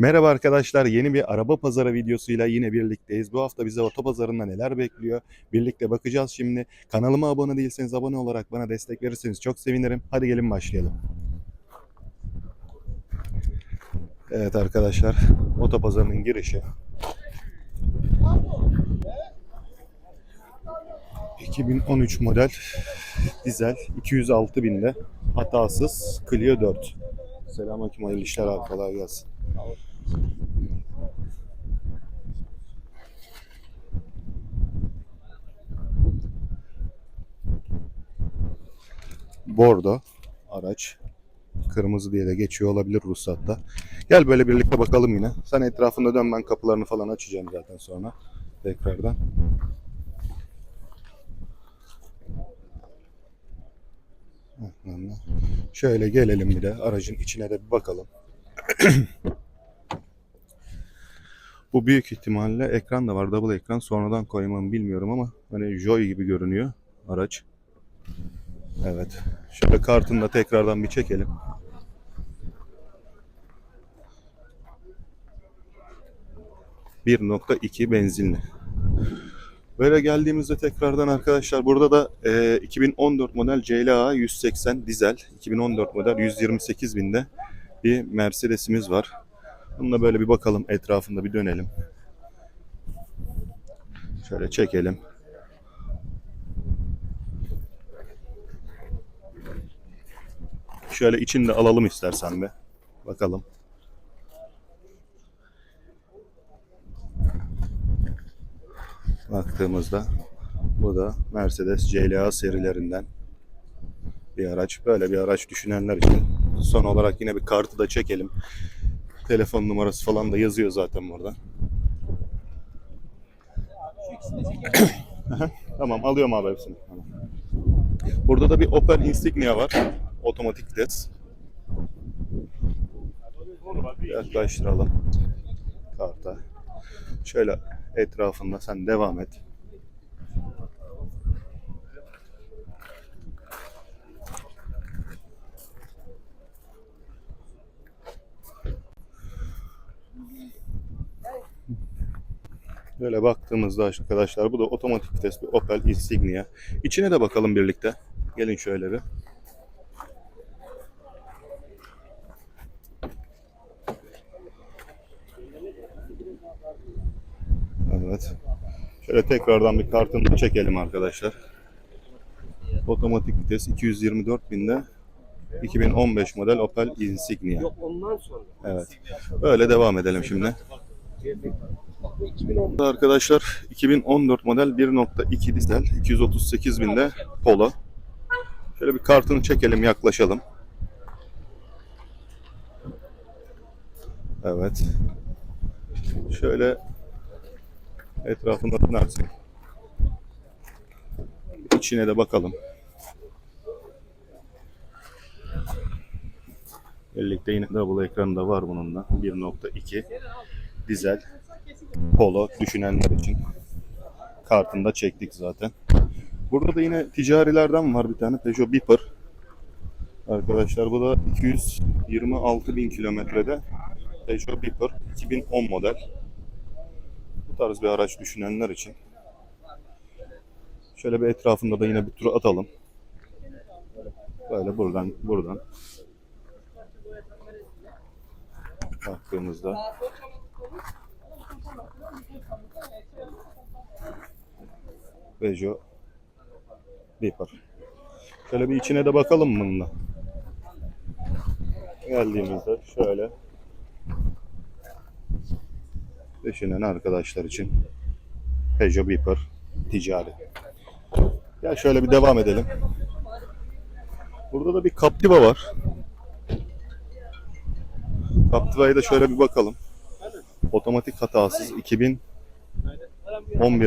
Merhaba arkadaşlar, yeni bir araba pazarı videosuyla yine birlikteyiz. Bu hafta bize otopazarında neler bekliyor? Birlikte bakacağız şimdi. Kanalıma abone değilseniz abone olarak bana destek verirseniz çok sevinirim. Hadi gelin başlayalım. Evet arkadaşlar, otopazarının girişi. 2013 model dizel 206 binde hatasız Clio 4. Selamünaleyküm hayırlı işler abi kolay gelsin. Bordo araç. Kırmızı diye de geçiyor olabilir ruhsatta. Gel böyle birlikte bakalım yine. Sen etrafında dön ben kapılarını falan açacağım zaten sonra. Tekrardan. Şöyle gelelim bir de aracın içine de bir bakalım. Bu büyük ihtimalle ekran da var. Double ekran. Sonradan koymamı bilmiyorum ama hani Joy gibi görünüyor araç. Evet. Şöyle kartını da tekrardan bir çekelim. ...1.2 benzinli. Böyle geldiğimizde tekrardan arkadaşlar burada da e, 2014 model CLA 180 dizel 2014 model 128 binde bir Mercedes'imiz var. Bununla böyle bir bakalım etrafında bir dönelim. Şöyle çekelim. Şöyle içinde alalım istersen be. Bakalım. Baktığımızda bu da Mercedes CLA serilerinden bir araç. Böyle bir araç düşünenler için son olarak yine bir kartı da çekelim. Telefon numarası falan da yazıyor zaten burada. tamam alıyorum abi hepsini. Tamam. Burada da bir Opel Insignia var. Otomatik vites. Yaklaştıralım karta. Şöyle etrafında sen devam et. Böyle baktığımızda arkadaşlar bu da otomatik vites bir Opel Insignia. İçine de bakalım birlikte. Gelin şöyle bir. Evet. Şöyle tekrardan bir kartını çekelim arkadaşlar. Otomatik vites 224 binde 2015 model Opel Insignia. Yok ondan sonra. Evet. Böyle devam edelim şimdi. Bu 2010 Arkadaşlar 2014 model 1.2 dizel 238 binde Polo. Şöyle bir kartını çekelim yaklaşalım. Evet. Şöyle etrafında dönersin. İçine de bakalım. Birlikte yine double ekranı da var bunun da. 1.2 dizel Polo düşünenler için. Kartını da çektik zaten. Burada da yine ticarilerden var bir tane Peugeot Beeper. Arkadaşlar bu da 226 bin kilometrede Peugeot Beeper 2010 model. Bu tarz bir araç düşünenler için. Şöyle bir etrafında da yine bir tur atalım. Böyle buradan buradan baktığımızda Peugeot Beeper. Şöyle bir içine de bakalım bununla. Geldiğimizde şöyle düşünen arkadaşlar için Peugeot Beeper ticari. Gel şöyle bir devam edelim. Burada da bir Captiva var. Captiva'ya da şöyle bir bakalım. Otomatik hatasız 2011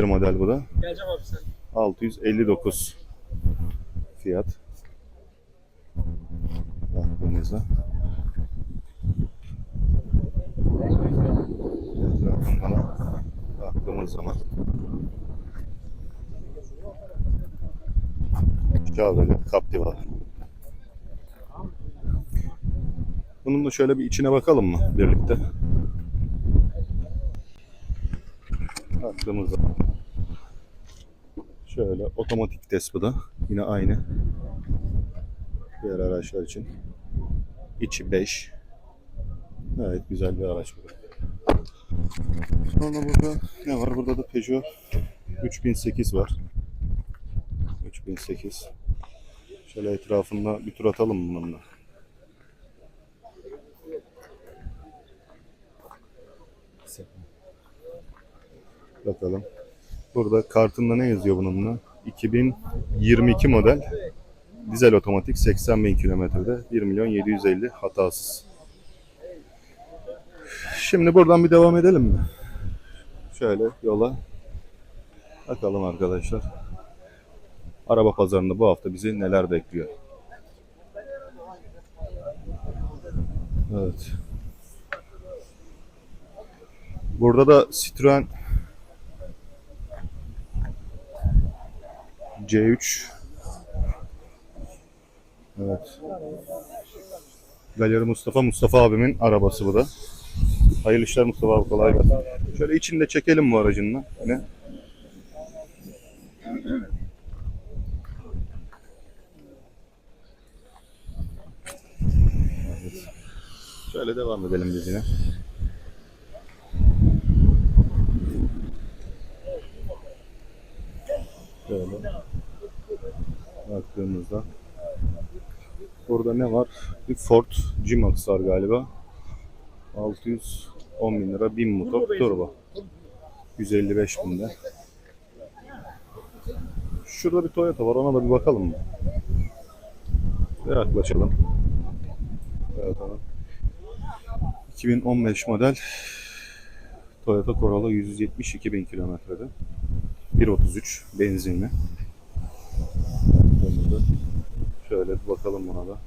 model bu da. geleceğim abi sen. 659 fiyat. Baktığımızda. Etrafından baktığımız zaman. Chevrolet Captiva. Bunun da şöyle bir içine bakalım mı birlikte? Baktığımızda şöyle otomatik bu da. Yine aynı. Diğer araçlar için. İçi 5. Gayet güzel bir araç bu. Sonra burada ne var? Burada da Peugeot 3008 var. 3008. Şöyle etrafında bir tur atalım bununla. Bakalım. Burada kartında ne yazıyor bununla? 2022 model dizel otomatik 80 bin kilometrede 1 milyon 750 hatasız. Şimdi buradan bir devam edelim mi? Şöyle yola bakalım arkadaşlar. Araba pazarında bu hafta bizi neler bekliyor? Evet. Burada da Citroen C3 Evet. Galeri Mustafa Mustafa abimin arabası bu da. Hayırlı işler Mustafa abi kolay gelsin. Şöyle içinde çekelim bu aracınla. Ne? Evet. Şöyle devam edelim biz yine. Şöyle baktığımızda burada ne var? Bir Ford G-Max var galiba. 610 bin lira 1000 motor turbo. 155 binde. Şurada bir Toyota var ona da bir bakalım mı? Bir yaklaşalım. Evet, tamam. 2015 model Toyota Corolla 172 bin kilometrede. 1.33 benzinli. Şöyle bir bakalım buna da.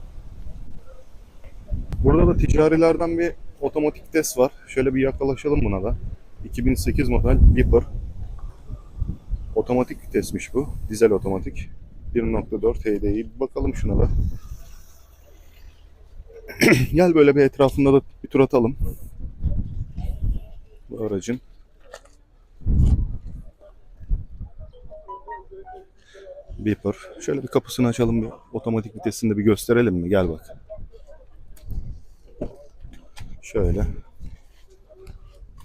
Burada da ticarilerden bir otomatik test var. Şöyle bir yaklaşalım buna da. 2008 model Viper. Otomatik vitesmiş bu. Dizel otomatik. 1.4 HDI. Bir bakalım şuna da. Gel böyle bir etrafında da bir tur atalım. Bu aracın. Viper. Şöyle bir kapısını açalım bir otomatik vitesini de bir gösterelim mi? Gel bak. Şöyle.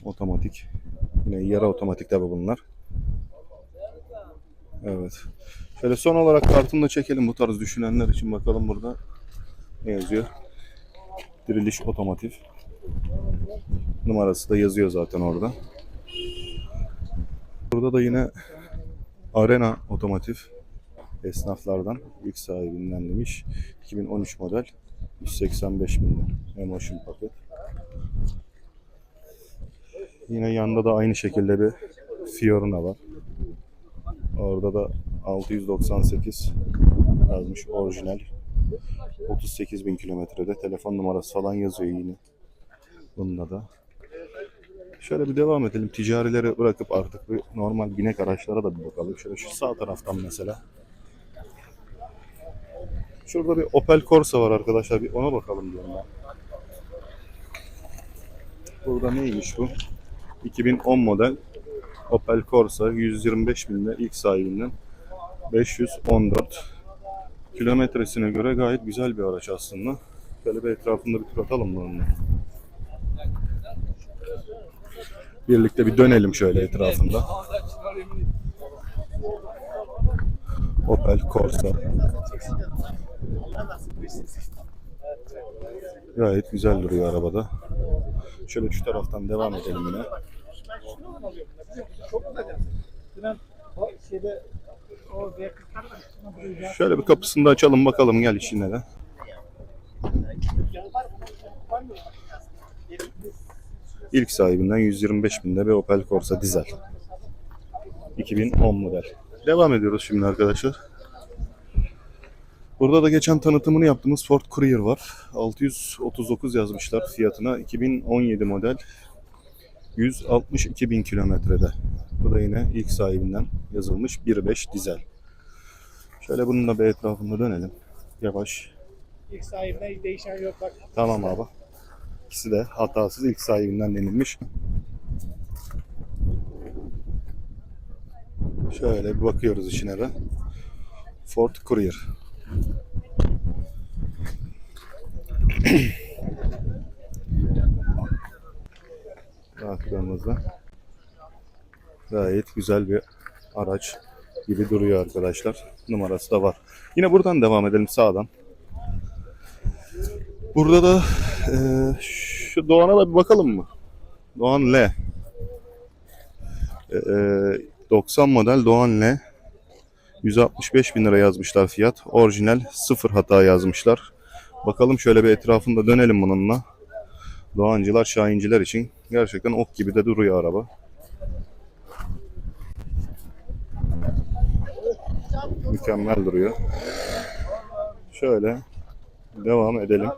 Otomatik. Yine yarı otomatik tabi bunlar. Evet. Şöyle son olarak kartını da çekelim bu tarz düşünenler için bakalım burada ne yazıyor. Diriliş otomotiv. Numarası da yazıyor zaten orada. Burada da yine Arena otomotiv esnaflardan ilk sahibinden demiş. 2013 model 185 bin lira. Emotion paket. Yine yanında da aynı şekilde bir Fiorina var. Orada da 698 yazmış orijinal. 38 bin kilometrede telefon numarası falan yazıyor yine. Bunda da. Şöyle bir devam edelim. Ticarileri bırakıp artık bir normal binek araçlara da bir bakalım. Şöyle şu sağ taraftan mesela. Şurada bir Opel Corsa var arkadaşlar. Bir ona bakalım diyorum ben. Burada neymiş bu? 2010 model Opel Corsa 125 binde ilk sahibinden 514 kilometresine göre gayet güzel bir araç aslında. Şöyle bir etrafında bir tur atalım bununla. Birlikte bir dönelim şöyle etrafında. Opel Corsa. Gayet güzel duruyor arabada. Şöyle şu taraftan devam edelim yine. Şöyle bir kapısını da açalım bakalım gel içine de. İlk sahibinden 125 binde bir Opel Corsa dizel. 2010 model. Devam ediyoruz şimdi arkadaşlar. Burada da geçen tanıtımını yaptığımız Ford Courier var. 639 yazmışlar fiyatına. 2017 model. 162 bin kilometrede. Bu da yine ilk sahibinden yazılmış 1.5 dizel. Şöyle bunun da bir etrafında dönelim. Yavaş. İlk sahibine değişen yok bak. Tamam abi. İkisi de hatasız ilk sahibinden denilmiş. Şöyle bir bakıyoruz içine de. Ford Courier. Baktığımızda gayet güzel bir araç gibi duruyor arkadaşlar. Numarası da var. Yine buradan devam edelim sağdan. Burada da eee, şu Doğan'a da bir bakalım mı? Doğan L. Eee, 90 model Doğan L. 165 bin lira yazmışlar fiyat. Orijinal sıfır hata yazmışlar. Bakalım şöyle bir etrafında dönelim bununla. Doğancılar, Şahinciler için gerçekten ok gibi de duruyor araba. Mükemmel duruyor. Şöyle devam edelim.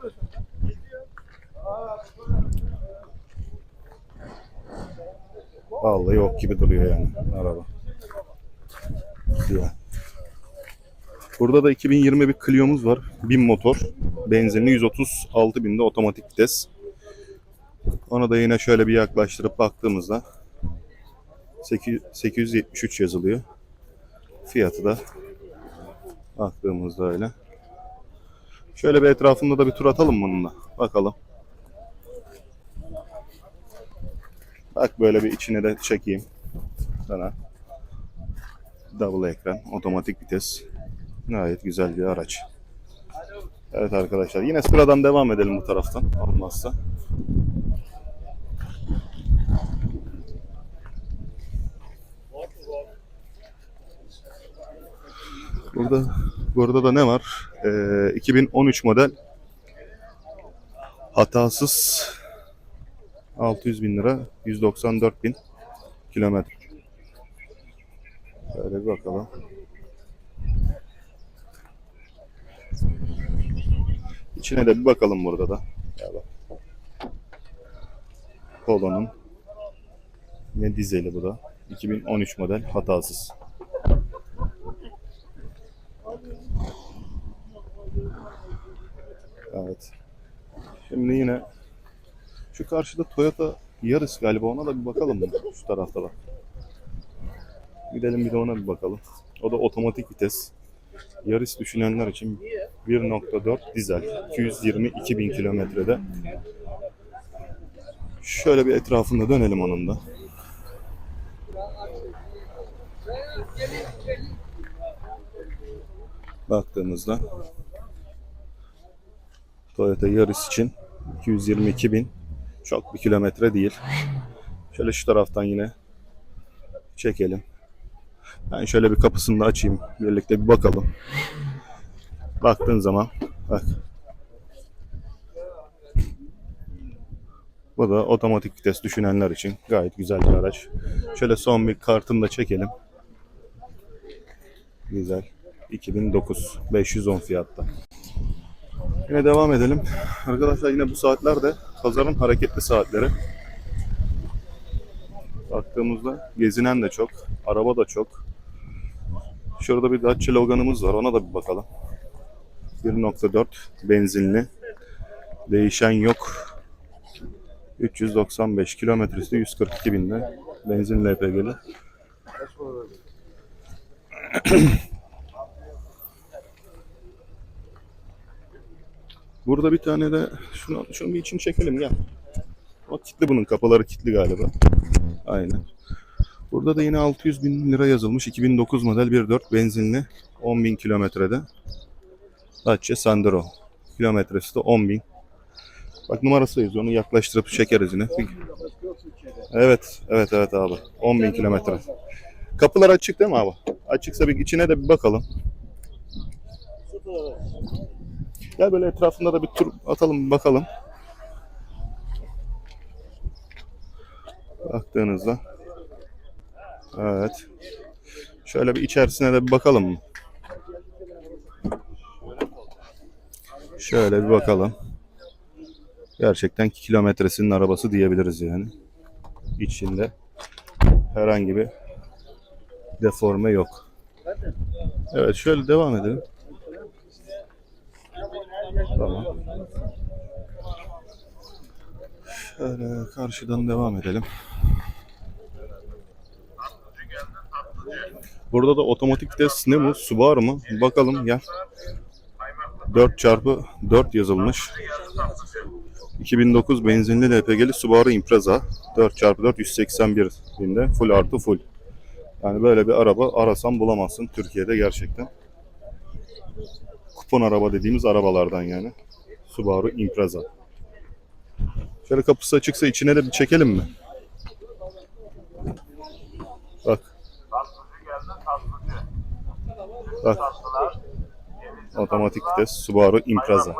Vallahi ok gibi duruyor yani araba. Güzel. Burada da 2020 bir Clio'muz var. 1000 motor. Benzinli 136 binde otomatik vites. Ona da yine şöyle bir yaklaştırıp baktığımızda 8 873 yazılıyor. Fiyatı da baktığımızda öyle. Şöyle bir etrafında da bir tur atalım bununla. Bakalım. Bak böyle bir içine de çekeyim. Sana. Double ekran, otomatik vites. Gayet güzel bir araç. Evet arkadaşlar yine sıradan devam edelim bu taraftan olmazsa. Burada burada da ne var? Ee, 2013 model hatasız 600 bin lira 194 bin kilometre. Şöyle bir bakalım. İçine de bir bakalım burada da. Ya bak. Polo'nun ne dizeli bu da. 2013 model hatasız. Evet. Şimdi yine şu karşıda Toyota Yaris galiba ona da bir bakalım mı? Şu tarafta bak. Gidelim bir de ona bir bakalım. O da otomatik vites. Yaris düşünenler için 1.4 dizel. 222 bin kilometrede. Şöyle bir etrafında dönelim onun da. Baktığımızda Toyota Yaris için 222 bin çok bir kilometre değil. Şöyle şu taraftan yine çekelim. Ben şöyle bir kapısını da açayım. Birlikte bir bakalım. Baktığın zaman bak. Bu da otomatik vites düşünenler için gayet güzel bir araç. Şöyle son bir kartını da çekelim. Güzel. 2009 510 fiyatta. Yine devam edelim. Arkadaşlar yine bu saatler de pazarın hareketli saatleri. Baktığımızda gezinen de çok, araba da çok. Şurada bir Dacia Logan'ımız var. Ona da bir bakalım. 1.4 benzinli. Değişen yok. 395 kilometresi 142 binde. Benzin LPG'li. Burada bir tane de şunu, şunu bir için çekelim gel. O kilitli bunun kapıları kilitli galiba. Aynen. Burada da yine 600 bin lira yazılmış. 2009 model 1.4 benzinli 10 bin kilometrede. Dacia Sandero. Kilometresi de 10 bin. Bak numarası yazıyor. Onu yaklaştırıp çekeriz yine. Evet, evet, evet abi. 10 bin kilometre. Kapılar açık değil mi abi? Açıksa bir içine de bir bakalım. Gel böyle etrafında da bir tur atalım bakalım. Baktığınızda. Evet. Şöyle bir içerisine de bir bakalım mı? Şöyle bir bakalım. Gerçekten kilometresinin arabası diyebiliriz yani. İçinde herhangi bir deforme yok. Evet şöyle devam edelim. Tamam. Şöyle karşıdan devam edelim. Burada da otomatik vites ne bu? Subaru mu? Bakalım gel. 4 çarpı 4 yazılmış. 2009 benzinli LPG'li Subaru Impreza. 4 çarpı 4 181 binde. Full artı full. Yani böyle bir araba arasan bulamazsın Türkiye'de gerçekten. Kupon araba dediğimiz arabalardan yani. Subaru Impreza. Şöyle kapısı açıksa içine de bir çekelim mi? Bak. Bak. Otomatik vites Subaru Impreza.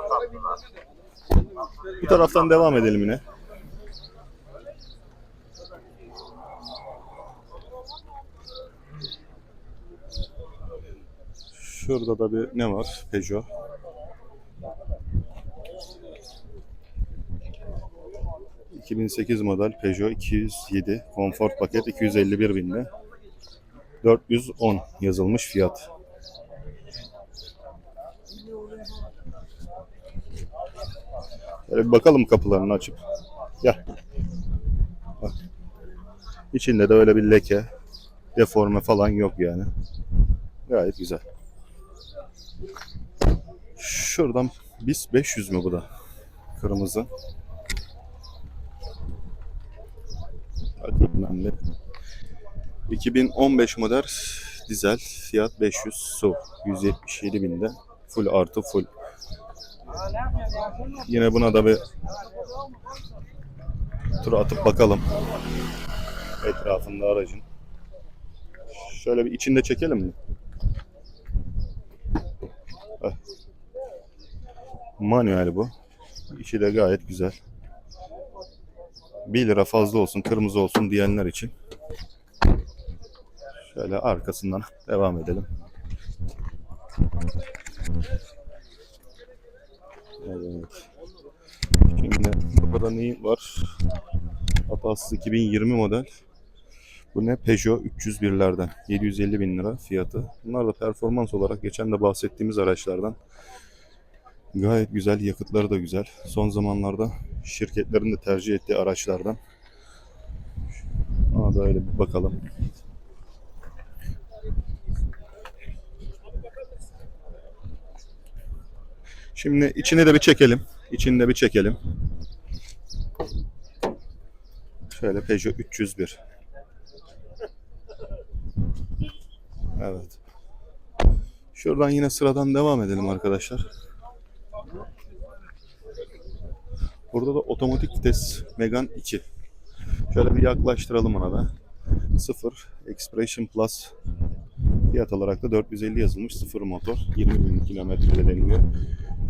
Bu taraftan devam edelim yine. Şurada da bir ne var? Peugeot. ...2008 model Peugeot 207 konfor paket 251 binde 410 yazılmış fiyat. Böyle bir bakalım kapılarını açıp. Gel. Bak. İçinde de öyle bir leke, deforme falan yok yani. Gayet güzel. Şuradan biz 500 mü bu da? Kırmızı. Ben de. 2015 model dizel fiyat 500 su 177 binde full artı full. Yine buna da bir tur atıp bakalım etrafında aracın. Şöyle bir içinde çekelim mi? Heh. Manuel bu. İçi de gayet güzel. 1 lira fazla olsun, kırmızı olsun diyenler için. Şöyle arkasından devam edelim. Evet. Şimdi burada neyi var? Hatasız 2020 model. Bu ne? Peugeot 301'lerden. 750 bin lira fiyatı. Bunlar da performans olarak geçen de bahsettiğimiz araçlardan. Gayet güzel. Yakıtları da güzel. Son zamanlarda şirketlerin de tercih ettiği araçlardan. Ona da öyle bir bakalım. Şimdi içini de bir çekelim. İçini de bir çekelim. Şöyle Peugeot 301. Evet. Şuradan yine sıradan devam edelim arkadaşlar. Burada da otomatik vites Megane 2. Şöyle bir yaklaştıralım ona da. 0 Expression Plus fiyat olarak da 450 yazılmış. 0 motor. 20 bin kilometrede deniliyor.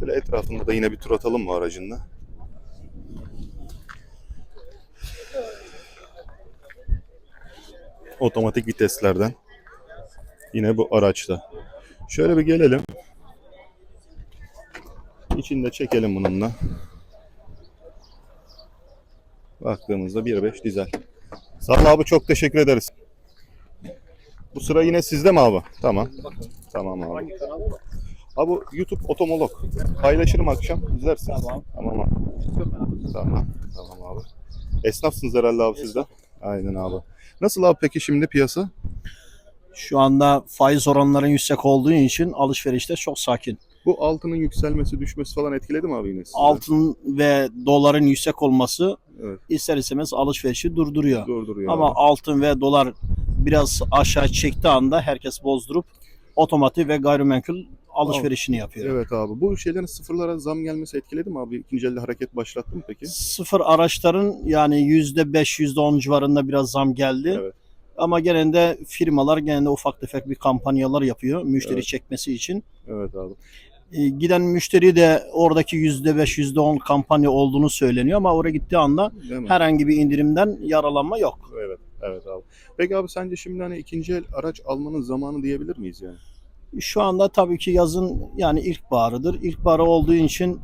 Böyle etrafında da yine bir tur atalım mı aracınla? Otomatik viteslerden. Yine bu araçta. Şöyle bir gelelim. İçinde çekelim bununla. Baktığımızda 1.5 dizel. Sağ ol abi çok teşekkür ederiz. Bu sıra yine sizde mi abi? Tamam. Tamam abi. Abi bu YouTube Otomolog. Paylaşırım akşam. İzlersin. Tamam. Tamam abi. Tamam. Tamam abi. Esnafsınız herhalde abi siz de. Aynen abi. Nasıl abi peki şimdi piyasa? Şu anda faiz oranların yüksek olduğu için alışverişte çok sakin. Bu altının yükselmesi, düşmesi falan etkiledi mi abi yine sizi? Altın ve doların yüksek olması Evet. ister istemez alışverişi durduruyor. Durduruyor Ama abi. altın ve dolar biraz aşağı çektiği anda herkes bozdurup otomotiv ve gayrimenkul alışverişini yapıyor. Evet abi. Bu şeylerin sıfırlara zam gelmesi etkiledi mi abi? İkinci elde hareket başlattı mı peki? Sıfır araçların yani %5, %10 civarında biraz zam geldi. Evet. Ama genelde firmalar genelde ufak tefek bir kampanyalar yapıyor müşteri Evet. çekmesi için. Evet abi. E, giden müşteri de oradaki %5, %10 kampanya olduğunu söyleniyor ama oraya gittiği anda Değil mi? herhangi bir indirimden yaralanma yok. Evet. Evet abi. Peki abi sence şimdi hani ikinci el araç almanın zamanı diyebilir miyiz yani? Şu anda tabii ki yazın yani ilkbaharıdır. İlkbaharı olduğu için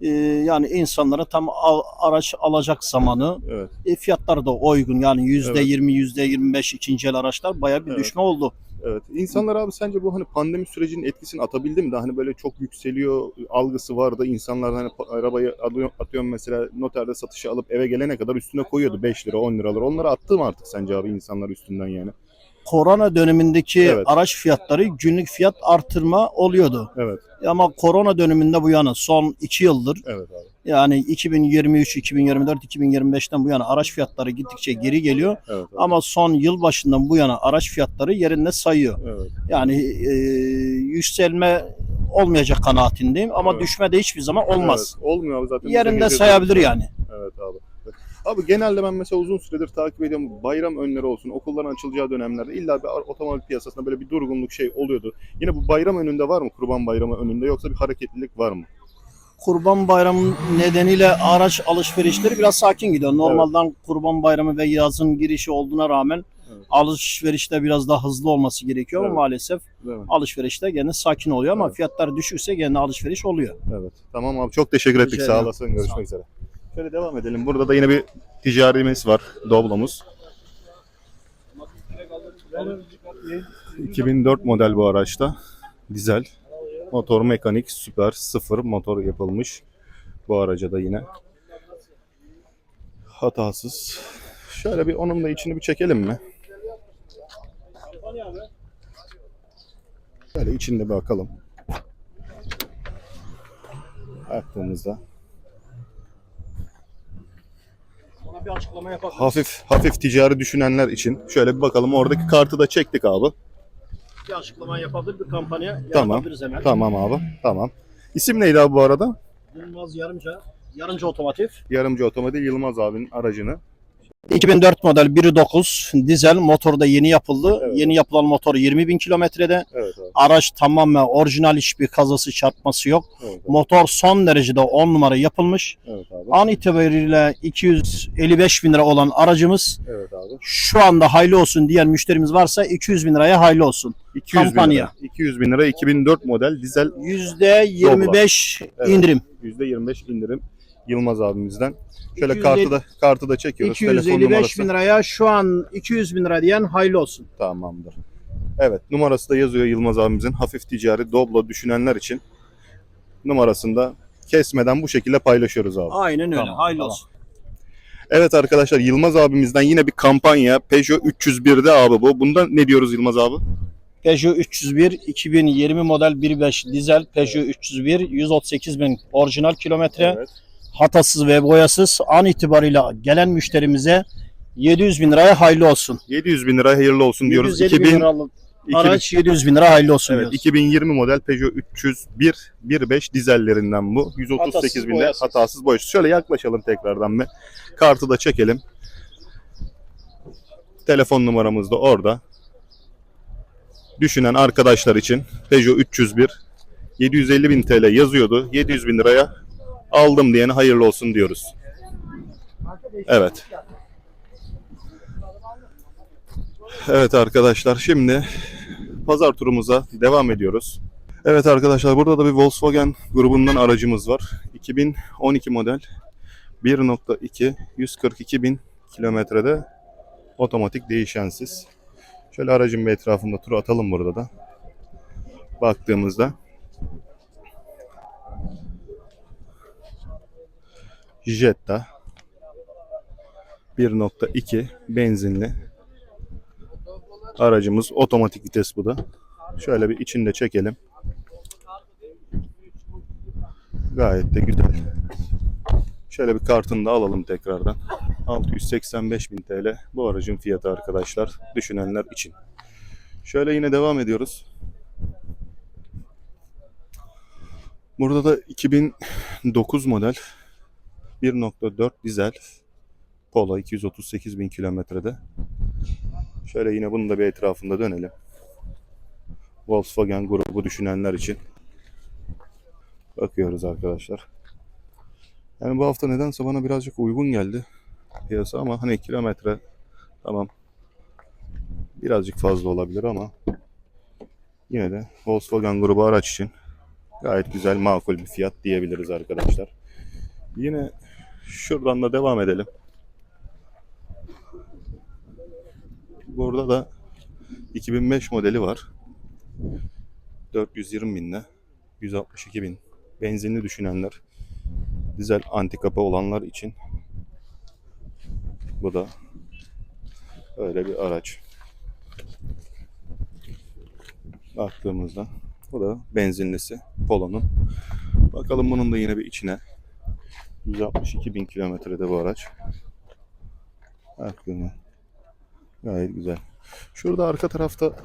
e, yani insanlara tam al- araç alacak zamanı. Evet. E, fiyatlar da uygun yani %20, %25 ikinci el araçlar bayağı bir Evet. düşme oldu. Evet. İnsanlar abi sence bu hani pandemi sürecinin etkisini atabildi mi? Daha hani böyle çok yükseliyor algısı vardı. İnsanlar hani arabayı alıyor- atıyorum mesela noterde satışa alıp eve gelene kadar üstüne koyuyordu 5 lira 10 liralar. Onları attı mı artık sence abi insanlar üstünden yani? korona dönemindeki Evet. araç fiyatları günlük fiyat artırma oluyordu. Evet. Ama korona döneminde bu yana son 2 yıldır Evet abi. Yani 2023, 2024, 2025'ten bu yana araç fiyatları gittikçe geri geliyor. Evet abi. Ama son yıl başından bu yana araç fiyatları yerinde sayıyor. Evet. Yani e, yükselme olmayacak kanaatindeyim ama Evet. düşme de hiçbir zaman olmaz. Evet, Olmuyor abi zaten. Yerinde sayabilir gezeceğimiz- yani. Evet abi. Abi genelde ben mesela uzun süredir takip ediyorum. Bayram önleri olsun, okulların açılacağı dönemlerde illa bir otomobil piyasasında böyle bir durgunluk şey oluyordu. Yine bu bayram önünde var mı? Kurban bayramı önünde yoksa bir hareketlilik var mı? Kurban Bayramı nedeniyle araç alışverişleri biraz sakin gidiyor. Normalden Kurban Bayramı ve yazın girişi olduğuna rağmen Evet. alışverişte biraz daha hızlı olması gerekiyor Evet. ama maalesef mi? alışverişte gene sakin oluyor ama Evet. fiyatlar düşükse gene alışveriş oluyor. Evet. Tamam abi çok teşekkür ettik. Rica Sağ ederim. olasın. Sağ ol. Görüşmek üzere. Şöyle devam edelim. Burada da yine bir ticarimiz var. Doblomuz. 2004 model bu araçta. Dizel. Motor mekanik süper sıfır motor yapılmış. Bu araca da yine. Hatasız. Şöyle bir onun da içini bir çekelim mi? Şöyle içinde bir bakalım. Yapalım. hafif hafif ticari düşünenler için şöyle bir bakalım. Oradaki kartı da çektik abi. Bir açıklama yapabilir bir kampanya Tamam. yapabiliriz hemen. Tamam abi. Tamam. İsim neydi abi bu arada? Yılmaz Yarımca, Yarımca Otomotiv. Yarımcı Otomobil Yılmaz abinin aracını. 2004 model 1.9 dizel motor da yeni yapıldı. Evet. Yeni yapılan motor 20 bin kilometrede. Evet abi. Araç tamamen orijinal hiçbir kazası çarpması yok. Evet abi. Motor son derecede 10 numara yapılmış. Evet abi. An itibariyle 255 bin lira olan aracımız Evet abi. şu anda hayırlı olsun diyen müşterimiz varsa 200 bin liraya hayırlı olsun. 200 bin Kampanya. lira. 200 bin lira 2004 model dizel %25 Evet. indirim. %25 indirim Yılmaz abimizden. Şöyle 250 kartı da kartı da çekiyoruz. Telefon 255 numarası. bin liraya şu an 200 bin lira diyen hayırlı olsun. Tamamdır. Evet numarası da yazıyor Yılmaz abimizin. Hafif ticari Doblo düşünenler için numarasını da kesmeden bu şekilde paylaşıyoruz abi. Aynen öyle. Tamam, hayırlı tamam. olsun. Evet arkadaşlar Yılmaz abimizden yine bir kampanya Peugeot 301'de abi bu. Bunda ne diyoruz Yılmaz abi? Peugeot 301 2020 model 1.5 dizel Peugeot 301 138 bin orijinal kilometre Evet. Hatasız ve boyasız an itibariyle gelen müşterimize 700 bin liraya hayırlı olsun. 700 bin lira hayırlı olsun diyoruz. 750 bin 2000, liralık 2000 araç 700 bin lira hayırlı olsun evet, diyoruz. 2020 model Peugeot 301 1.5 dizellerinden bu. 138 Hatasız, binde boyasız. hatasız boyasız. Şöyle yaklaşalım tekrardan bir. Kartı da çekelim. Telefon numaramız da orada. Düşünen arkadaşlar için Peugeot 301 750 bin TL yazıyordu. 700 bin liraya aldım diyene hayırlı olsun diyoruz. Evet. Evet arkadaşlar şimdi pazar turumuza devam ediyoruz. Evet arkadaşlar burada da bir Volkswagen grubundan aracımız var. 2012 model 1.2 142 bin kilometrede otomatik değişensiz. Şöyle aracın bir etrafında tur atalım burada da. Baktığımızda Jetta 1.2 benzinli aracımız otomatik vites bu da. Şöyle bir içinde çekelim. Gayet de güzel. Şöyle bir kartını da alalım tekrardan. 685 bin TL bu aracın fiyatı arkadaşlar düşünenler için. Şöyle yine devam ediyoruz. Burada da 2009 model 1.4 dizel Polo 238 bin kilometrede. Şöyle yine bunun da bir etrafında dönelim. Volkswagen grubu düşünenler için. Bakıyoruz arkadaşlar. Yani bu hafta nedense bana birazcık uygun geldi piyasa ama hani kilometre tamam birazcık fazla olabilir ama yine de Volkswagen grubu araç için gayet güzel makul bir fiyat diyebiliriz arkadaşlar. Yine şuradan da devam edelim. Burada da 2005 modeli var. 420 binle 162 bin. Benzinli düşünenler, dizel antikapa olanlar için bu da öyle bir araç. Baktığımızda. Bu da benzinlisi Polo'nun. Bakalım bunun da yine bir içine. 162 bin kilometrede bu araç. Baktığımda. Gayet güzel. Şurada arka tarafta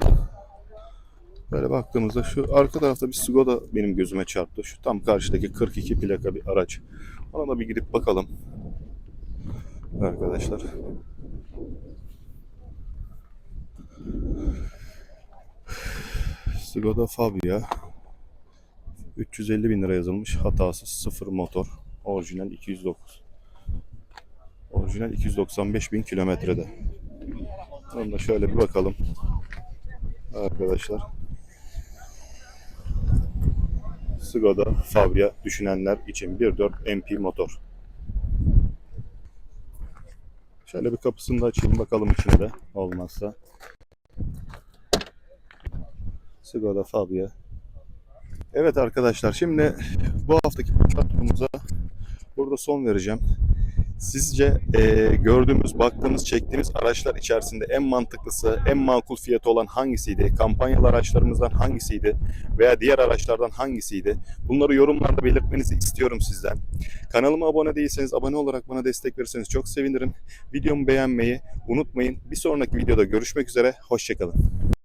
böyle baktığımızda şu arka tarafta bir Skoda benim gözüme çarptı. Şu tam karşıdaki 42 plaka bir araç. Ona da bir gidip bakalım. Arkadaşlar. Skoda Fabia 350 bin lira yazılmış. Hatasız sıfır motor. Orijinal 209. Orijinal 295 bin kilometrede. Onu da şöyle bir bakalım. Arkadaşlar. Skoda Fabia düşünenler için 1.4 MP motor. Şöyle bir kapısını da açayım bakalım içine de olmazsa. Skoda Fabia. Evet arkadaşlar şimdi bu haftaki podcast turumuza burada son vereceğim. Sizce eee, gördüğümüz, baktığımız, çektiğimiz araçlar içerisinde en mantıklısı, en makul fiyatı olan hangisiydi? Kampanyalı araçlarımızdan hangisiydi? Veya diğer araçlardan hangisiydi? Bunları yorumlarda belirtmenizi istiyorum sizden. Kanalıma abone değilseniz abone olarak bana destek verirseniz çok sevinirim. Videomu beğenmeyi unutmayın. Bir sonraki videoda görüşmek üzere. Hoşçakalın.